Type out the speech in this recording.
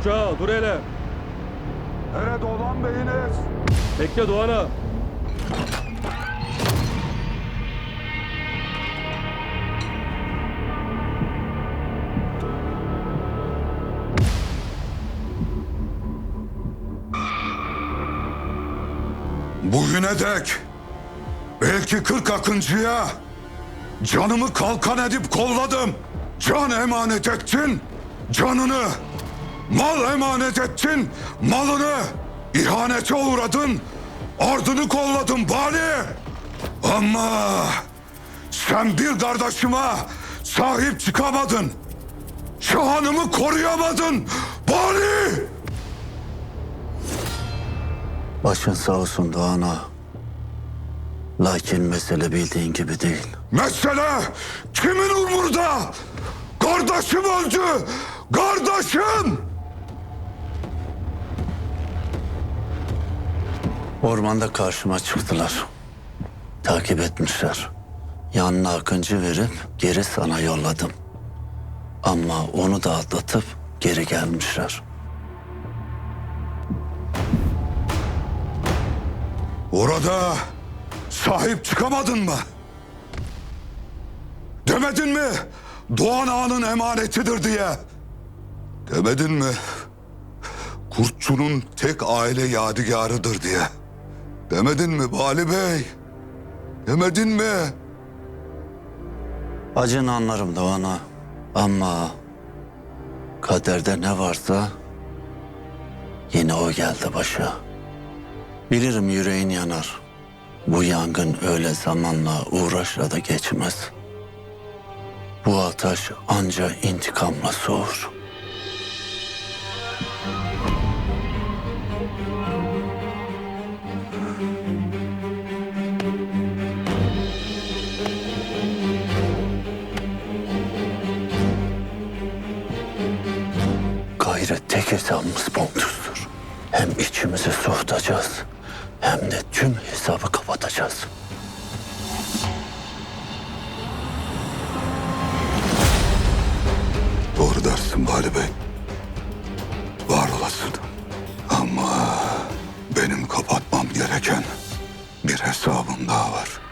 Uçağa dur hele. Nerede olan beyiniz? Bekle Doğan'a. Bugüne dek belki kırk akıncıya canımı kalkan edip kolladım. Can emanet ettin, canını. Mal emanet ettin, malını. İhanete uğradın, ardını kolladın bari. Ama sen bir kardeşime sahip çıkamadın. Şahanımı koruyamadın bari. Başın sağ olsun Doğan ağa. Lakin mesele bildiğin gibi değil. Mesele kimin umurda? Kardeşim öldü. Kardeşim. Ormanda karşıma çıktılar. Takip etmişler. Yanına akıncı verip geri sana yolladım. Ama onu da atlatıp geri gelmişler. Orada sahip çıkamadın mı? Demedin mi? Doğan Ağa'nın emanetidir diye. Demedin mi? Kurtçunun tek aile yadigarıdır diye. Demedin mi Bali Bey? Demedin mi? Acını anlarım Doğan ağa. Ama kaderde ne varsa yine o geldi başa. Bilirim yüreğin yanar. Bu yangın öyle zamanla uğraşla da geçmez. Bu ateş anca intikamla soğur. Gayrı tek hesabımız Pontus'tur. Hem içimizi soğutacağız hem de tüm hesabı kapatacağız. Doğru dersin Bali Bey. Var olasın. Ama benim kapatmam gereken bir hesabım daha var.